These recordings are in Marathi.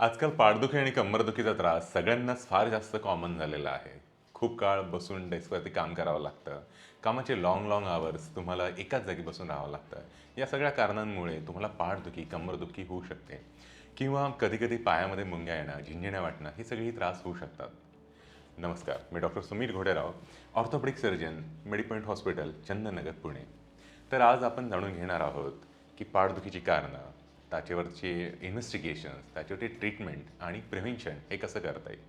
आजकाल पाठदुखी आणि कंबरदुखीचा त्रास सगळ्यांनाच फार जास्त कॉमन झालेला आहे. खूप काळ बसून डेस्कवरती काम करावं लागतं. कामाचे लाँग लाँग आवर्स तुम्हाला एकाच जागी बसून राहावं लागतं. या सगळ्या कारणांमुळे तुम्हाला पाठदुखी कंबरदुखी होऊ शकते. किंवा कधीकधी पायामध्ये मुंग्या येणं झिंझिण्या वाटणं ही सगळी त्रास होऊ शकतात. नमस्कार मी doctor Sumeer Ghoderao orthopaedic surgeon Medipoint hospital Chandannagar Pune. तर आज आपण जाणून घेणार आहोत की पाठदुखीची कारणं त्याच्यावरचे इन्व्हेस्टिगेशन्स त्याच्यावरचे ट्रीटमेंट आणि प्रिव्हेन्शन हे कसं करता येईल?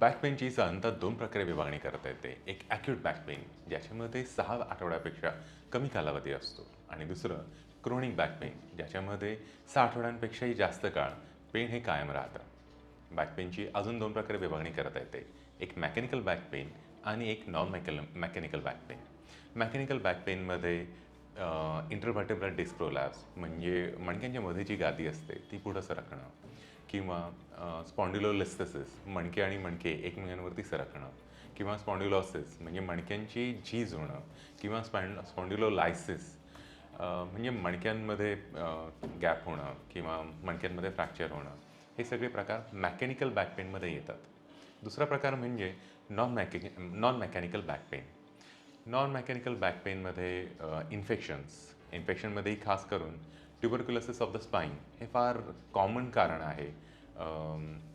बॅक पेनची साधारणतः दोन प्रकारे विभागणी करता येते. एक ॲक्यूट बॅक पेन ज्याच्यामध्ये सहा आठवड्यापेक्षा कमी कालावधी असतो. आणि दुसरं क्रोनिक बॅक पेन ज्याच्यामध्ये सहा आठवड्यांपेक्षाही जास्त काळ पेन हे कायम राहतं. बॅक पेनची अजून दोन प्रकारे विभागणी करता येते. एक मॅकॅनिकल बॅक पेन आणि एक non मॅकॅल mechanical back pain mechanical back पेनमध्ये इंटरव्हर्टेब्रल डिस्क प्रोलॅप्स म्हणजे मणक्यांच्या मध्ये जी गादी असते ती पुढं सरकणं. किंवा स्पॉन्डिलोलिस्थेसिस मणके आणि मणके एकमेकांवरती सरकणं. किंवा स्पॉन्डिलॉसिस म्हणजे मणक्यांची झीज होणं. किंवा स्पॅन स्पॉन्डिलोलायसिस म्हणजे मणक्यांमध्ये गॅप होणं किंवा मणक्यांमध्ये फ्रॅक्चर होणं. हे सगळे प्रकार मॅकॅनिकल बॅक पेनमध्ये येतात. दुसरा प्रकार म्हणजे non MACAY non mechanical back pain non mechanical back पेनमध्ये इन्फेक्शन्स इन्फेक्शनमध्येही खास करून ट्युबरक्युलोसिस ऑफ द स्पाईन हे फार कॉमन कारण आहे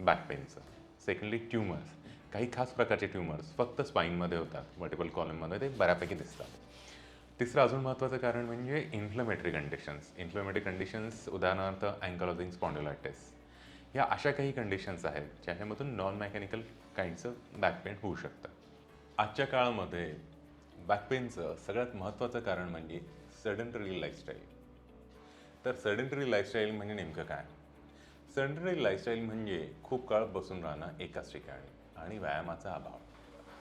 बॅक पेनचं सेकंडली ट्युमर्स काही खास प्रकारचे ट्युमर्स फक्त स्पाईनमध्ये होतात. मल्टिपल कॉलममध्ये ते बऱ्यापैकी दिसतात. तिसरं अजून महत्त्वाचं कारण म्हणजे इन्फ्लमेटरी कंडिशन्स इन्फ्लमेटरी कंडिशन्स उदाहरणार्थ अँकॉलॉजिंग स्पॉन्डिलायटिस या अशा काही कंडिशन्स आहेत ज्याच्यामधून नॉन मेकॅनिकल काइंडचं बॅक पेन होऊ शकतं. आजच्या काळामध्ये बॅकपेनचं सगळ्यात महत्त्वाचं कारण म्हणजे सडनटरी लाईफस्टाईल तर सडनटरी लाईफस्टाईल म्हणजे नेमकं काय? सडनटरी लाईफस्टाईल म्हणजे खूप काळ बसून राहणं एकाच ठिकाणी आणि व्यायामाचा अभाव.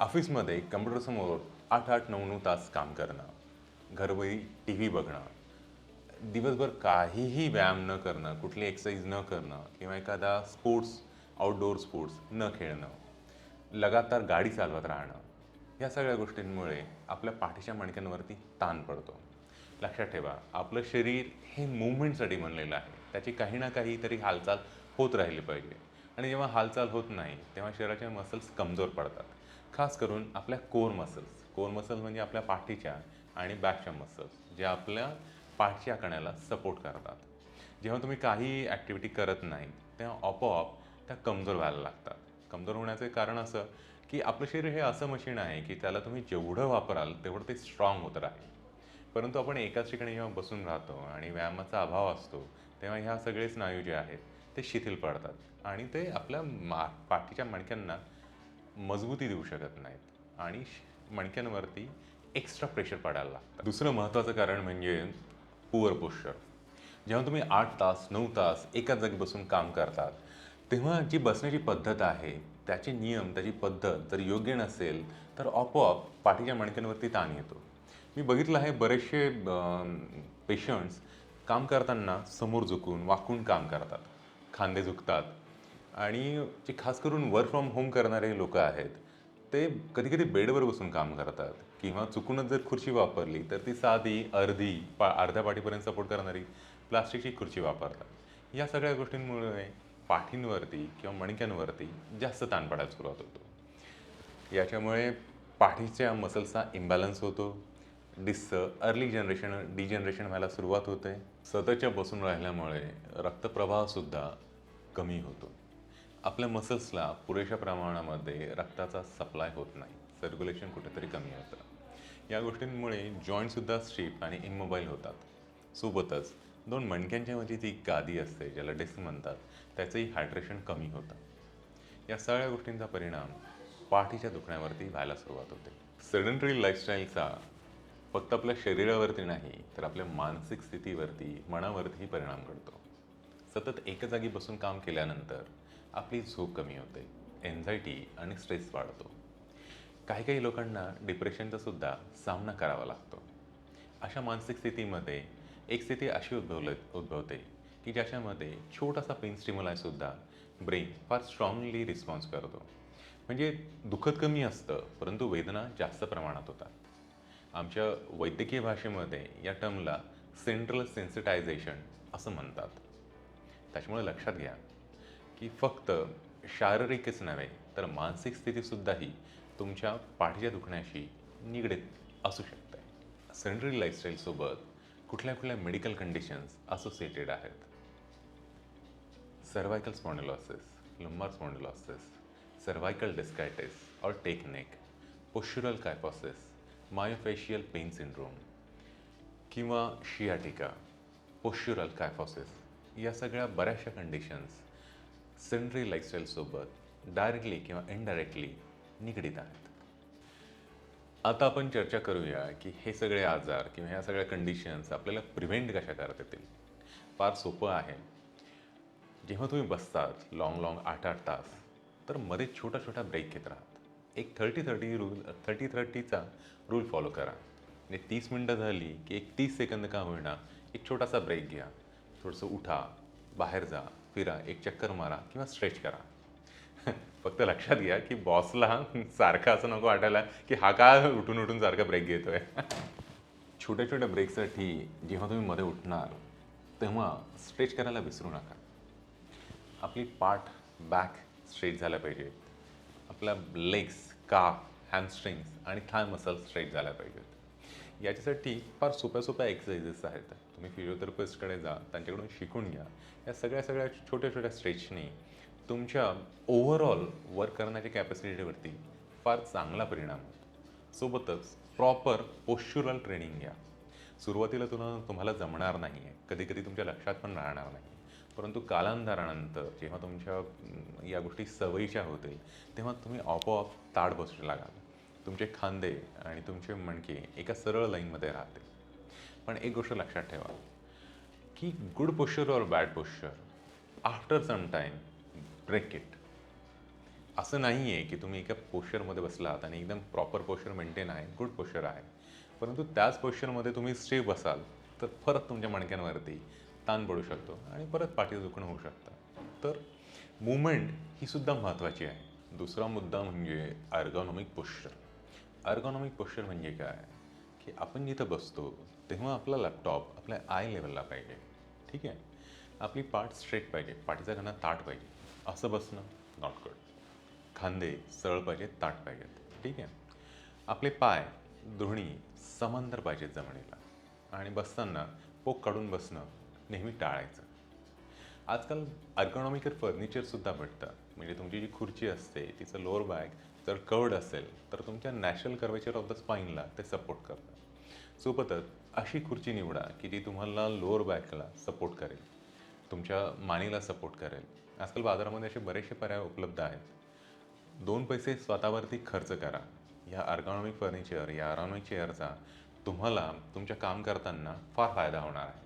ऑफिसमध्ये कम्प्युटरसमोर आठ आठ नऊ नऊ तास काम करणं घरबरी टी व्ही बघणं दिवसभर काहीही व्यायाम न करणं कुठली एक्सरसाइज न करणं किंवा एखादा स्पोर्ट्स आउटडोअर स्पोर्ट्स न खेळणं लगातार गाडी चालवत राहणं या सगळ्या गोष्टींमुळे आपल्या पाठीच्या मणक्यांवरती ताण पडतो. लक्षात ठेवा आपलं शरीर हे मुवमेंटसाठी बनलेलं आहे. त्याची काही ना काही तरी हालचाल होत राहिली पाहिजे. आणि जेव्हा हालचाल होत नाही तेव्हा शरीराच्या मसल्स कमजोर पडतात. खास करून आपल्या कोर मसल्स कोर मसल्स म्हणजे आपल्या पाठीच्या आणि बॅकच्या मसल्स जे आपल्या पाठच्या कण्याला सपोर्ट करतात. जेव्हा तुम्ही काही ॲक्टिव्हिटी करत नाही तेव्हा आपोआप त्या कमजोर व्हायला लागतात. कमजोर होण्याचं कारण असं की आपलं शरीर हे असं मशीन आहे की त्याला तुम्ही जेवढं वापराल तेवढं ते स्ट्रॉंग होत राहील. परंतु आपण एकाच ठिकाणी जेव्हा बसून राहतो आणि व्यायामाचा अभाव असतो तेव्हा ह्या सगळे स्नायू जे आहेत ते शिथिल पडतात आणि ते आपल्या मा पाठीच्या मणक्यांना मजबूती देऊ शकत नाहीत आणि मणक्यांवरती एक्स्ट्रा प्रेशर पडायला लागतं. दुसरं महत्त्वाचं कारण म्हणजे पुअर पोश्चर जेव्हा तुम्ही आठ तास नऊ तास एकाच जागी बसून काम करतात तेव्हा जी बसण्याची पद्धत आहे त्याचे नियम त्याची पद्धत जर योग्य नसेल तर आपोआप पाठीच्या मणक्यांवरती ताण येतो. मी बघितलं आहे बरेचसे पेशंट्स काम करताना समोर झुकून वाकून काम करतात. खांदे झुकतात. आणि जे खास करून वर्क फ्रॉम होम करणारे लोक आहेत ते कधी कधी बेडवर बसून काम करतात. किंवा चुकूनच जर खुर्ची वापरली तर ती साधी अर्धी पा अर्ध्या पाठीपर्यंत सपोर्ट करणारी प्लास्टिकची खुर्ची वापरतात. या सगळ्या गोष्टींमुळे पाठींवरती किंवा मणक्यांवरती जास्त ताण पडायला सुरुवात होतो. याच्यामुळे पाठीच्या मसल्सचा इम्बॅलन्स होतो. डिसचं अर्ली जनरेशन डिजनरेशन व्हायला सुरुवात होते. सततच्या बसून राहिल्यामुळे रक्तप्रवाहसुद्धा कमी होतो. आपल्या मसल्सला पुरेशा प्रमाणामध्ये रक्ताचा सप्लाय होत नाही. सर्क्युलेशन कुठेतरी कमी होतं. या गोष्टींमुळे जॉईंटसुद्धा स्ट्रीप आणि इमोबाईल होतात. सोबतच दोन मणक्यांच्या मध्ये ती गादी असते ज्याला डिस्क म्हणतात त्याचंही हायड्रेशन कमी होतं. या सगळ्या गोष्टींचा परिणाम पाठीच्या दुखण्यावरती व्हायला सुरुवात होते. सेडंटरी लाईफस्टाईलचा फक्त आपल्या शरीरावरती नाही तर आपल्या मानसिक स्थितीवरती मनावरतीही परिणाम घडतो. सतत एका जागी बसून काम केल्यानंतर आपली झोप कमी होते एन्झायटी आणि स्ट्रेस वाढतो. काही काही लोकांना डिप्रेशनचा सुद्धा सामना करावा लागतो. अशा मानसिक स्थितीमध्ये एक स्थिती अशी उद्भवले उद्भवते की ज्याच्यामध्ये छोटासा पेन स्टिम्युलायसुद्धा ब्रेन फार स्ट्रॉंगली रिस्पॉन्स करतो. म्हणजे दुखत कमी असतं परंतु वेदना जास्त प्रमाणात होतात. आमच्या वैद्यकीय भाषेमध्ये या टर्मला सेंट्रल सेन्सिटायझेशन असं म्हणतात. त्याच्यामुळे लक्षात घ्या की फक्त शारीरिकच नव्हे तर मानसिक स्थितीसुद्धाही तुमच्या पाठीच्या दुखण्याशी निगडीत असू शकते. सेंट्रल लाईफस्टाईलसोबत कुठल्या कुठल्या मेडिकल कंडिशन्स असोसिएटेड आहेत? Cervical spondylosis lumbar spondylosis cervical discitis और tech neck postural kyphosis myofascial pain syndrome किंवा शियाटिका पोश्युरल कायफॉसिस या सगळ्या बऱ्याचशा कंडिशन्स सेंड्री लाईफस्टाईलसोबत डायरेक्टली किंवा इनडायरेक्टली निगडीत आहेत. आता आपण चर्चा करूया की हे सगळे आजार किंवा ह्या सगळ्या कंडिशन्स आपल्याला प्रिव्हेंट कशा करता येतील फार सोपं आहे. जेव्हा तुम्ही बसतात लॉंग लॉंग आठ आठ तास तर मध्ये छोटा छोटा ब्रेक घेत राहत. एक थर्टी थर्टी रूल थर्टी थर्टीचा रूल फॉलो करा. म्हणजे तीस मिनटं झाली की एक तीस सेकंद का होईना एक छोटासा ब्रेक घ्या. थोडंसं उठा बाहेर जा फिरा एक चक्कर मारा किंवा स्ट्रेच करा. फक्त लक्षात घ्या की बॉसला सारखं असं नको वाटायला की हा का उठून उठून सारखा ब्रेक घेतोय. छोट्या छोट्या ब्रेकसाठी जेव्हा तुम्ही मध्ये उठणार तेव्हा स्ट्रेच करायला विसरू नका. आपली पाठ बॅक स्ट्रेच झाल्या पाहिजे. आपल्या लेग्स काफ हॅमस्ट्रिंग्स आणि थाय मसल स्ट्रेट झाल्या पाहिजेत. याच्यासाठी फार सोप्या सोप्या एक्सरसाइजेस आहेत. तुम्ही फिजिओथेरपिस्टकडे जा त्यांच्याकडून शिकून घ्या. या सगळ्या सगळ्या छोट्या छोट्या स्ट्रेचनी तुमच्या ओव्हरऑल वर्क करण्याच्या कॅपॅसिटीवरती फार चांगला परिणाम होतो. सोबतच प्रॉपर पोश्चुरल ट्रेनिंग घ्या. सुरुवातीला तुला तुम्हाला जमणार नाही आहे कधी कधी तुमच्या लक्षात पण राहणार नाही. परंतु कालांतरानंतर जेव्हा तुमच्या या गोष्टी सवयीच्या होतील तेव्हा तुम्ही आपोआप ताड बसू लागाल. तुमचे खांदे आणि तुमचे मणके एका सरळ लाईनमध्ये राहतील पण एक गोष्ट लक्षात ठेवा की गुड पोश्चर और bad posture after some time track it. असं नाही आहे की तुम्ही एका पोश्चरमध्ये बसलात आणि एकदम प्रॉपर पोश्चर मेंटेन आहे गुड पोश्चर आहे. परंतु त्याच पोश्चरमध्ये तुम्ही स्टे बसाल तर परत तुमच्या मणक्यांवरती ताण पडू शकतो आणि परत पाठी दुखणं होऊ शकतं. तर मुवमेंट ही सुद्धा महत्त्वाची आहे. दुसरा मुद्दा म्हणजे अर्गॉनॉमिक पोश्चर अर्गॉनॉमिक पोश्चर म्हणजे काय? की आपण जिथं बसतो तेव्हा आपला लॅपटॉप आपल्या आय लेवलला पाहिजे. ठीक आहे? आपली पाठ स्ट्रेट पाहिजे. पाठीचा घणा ताट पाहिजे. असं बसणं नॉट गुड खांदे सरळ पाहिजेत ताट पाहिजेत ठीक आहे? आपले पाय दोन्ही समांतर पाहिजेत जमिनीला. आणि बसताना पोक काढून बसणं नेहमी टाळायचं. आजकाल अर्गॉनॉमिकल फर्निचरसुद्धा भेटतं. म्हणजे तुमची जी खुर्ची असते तिचं लोअर बॅग जर कवर्ड असेल तर तुमच्या नॅशनल कर्वेचर ऑफ द स्पाईनला ते सपोर्ट करतं. सोबतच अशी खुर्ची निवडा की जी तुम्हाला लोअर बॅकला सपोर्ट करेल. तुमच्या मानेला सपोर्ट करेल. आजकाल बाजारामध्ये असे बरेचसे पर्याय उपलब्ध आहेत. दोन पैसे स्वतःवरती खर्च करा. या अर्गॉनॉमिक फर्निचर या अर्गॉनॉमिक चेअरचा तुम्हाला तुमच्या काम करताना फार फायदा होणार आहे.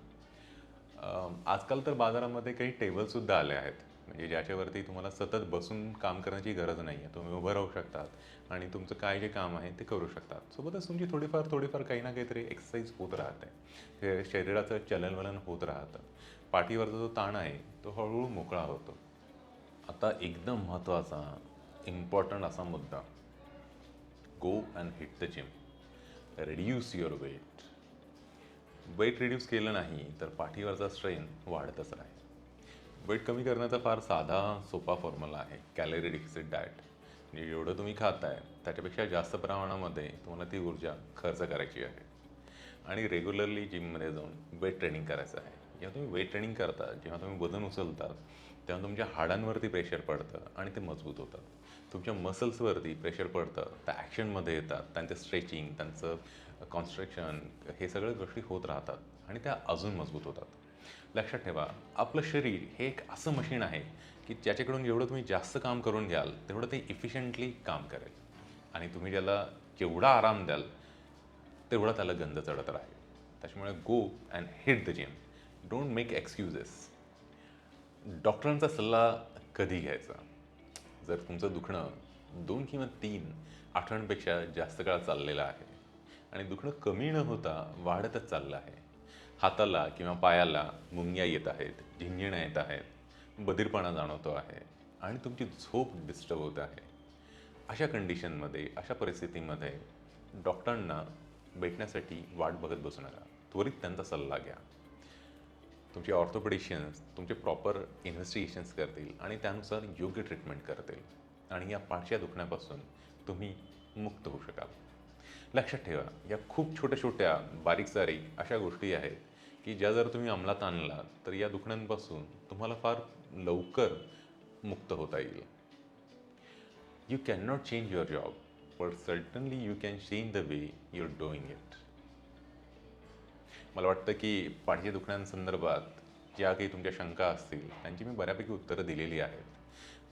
आजकाल तर बाजारामध्ये काही टेबलसुद्धा आले आहेत. म्हणजे ज्याच्यावरती तुम्हाला सतत बसून काम करण्याची गरज नाही आहे तुम्ही उभं राहू शकतात आणि तुमचं काय जे काम आहे ते करू शकतात. सोबतच तुमची थोडीफार थोडीफार काही ना काहीतरी एक्सरसाइज होत राहते. शरीराचं चलनवलन होत राहतं. पाठीवरचा जो ताण आहे तो हळूहळू मोकळा होतो. आता एकदम महत्त्वाचा इम्पॉर्टंट असा मुद्दा. Go and hit the gym reduce your weight weight reduce केलं नाही तर पाठीवरचा स्ट्रेन वाढतच राहील. वेट कमी करण्याचा फार साधा सोपा फॉर्म्युला आहे. कॅलरी डिफिसिट डाएट म्हणजे जेवढं तुम्ही खाताय त्याच्यापेक्षा जास्त प्रमाणामध्ये तुम्हाला ती ऊर्जा खर्च करायची आहे. आणि रेग्युलरली जिममध्ये जाऊन वेट ट्रेनिंग करायचं आहे. जेव्हा तुम्ही वेट ट्रेनिंग करता जेव्हा तुम्ही वजन उचलतात तेव्हा तुमच्या हाडांवरती प्रेशर पडतं आणि ते मजबूत होतात. तुमच्या मसल्सवरती प्रेशर पडतं त्या ॲक्शनमध्ये येतात त्यांचं स्ट्रेचिंग त्यांचं कॉन्स्ट्रक्शन हे सगळ्या गोष्टी होत राहतात आणि त्या अजून मजबूत होतात. लक्षात ठेवा आपलं शरीर हे एक असं मशीन आहे की ज्याच्याकडून जेवढं तुम्ही जास्त काम करून घ्याल तेवढं ते इफिशियंटली काम करेल. आणि तुम्ही ज्याला जेवढा आराम द्याल तेवढा त्याला गंध चढत राहील. त्याच्यामुळे go and hit the gym don't make excuses डॉक्टरांचा सल्ला कधी घ्यायचा? जर तुमचं दुखणं दोन किंवा तीन आठवड्यांपेक्षा जास्त काळ चाललेलं आहे आणि दुखणं कमी न होता वाढतच चाललं आहे हाताला किंवा पायाला मुंग्या येत आहेत झिंझिण्या येत आहेत बधीरपणा जाणवतो आहे आणि तुमची झोप डिस्टर्ब होत आहे अशा कंडिशनमध्ये अशा परिस्थितीमध्ये डॉक्टरांना भेटण्यासाठी वाट बघत बसू नका. त्वरित त्यांचा सल्ला घ्या. तुमचे ऑर्थोपेडिशियन्स तुमचे प्रॉपर इन्व्हेस्टिगेशन्स करतील आणि त्यानुसार योग्य ट्रीटमेंट करतील. आणि या पाठच्या दुखण्यापासून तुम्ही मुक्त होऊ शकाल. लक्षात ठेवा या खूप छोट्या छोट्या बारीक सारीक अशा गोष्टी आहेत की ज्या जर तुम्ही अंमलात आणला तर या दुखण्यांपासून तुम्हाला फार लवकर मुक्त होता येईल. You can not change your job but certainly you can change the way your doing it मला वाटतं की पाठीच्या दुखण्यांसंदर्भात ज्या काही तुमच्या शंका असतील त्यांची मी बऱ्यापैकी उत्तरं दिलेली आहेत.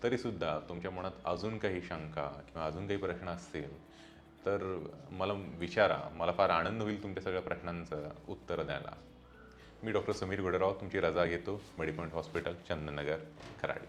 तरीसुद्धा तुमच्या मनात अजून काही शंका किंवा अजून काही प्रश्न असतील तर मला विचारा. मला फार आनंद होईल तुमच्या सगळ्या प्रश्नांचं उत्तरं द्यायला. मी डॉक्टर समीर गुडराव तुमची रजा घेतो. Medipoint hospital Chandannagar Kharadi.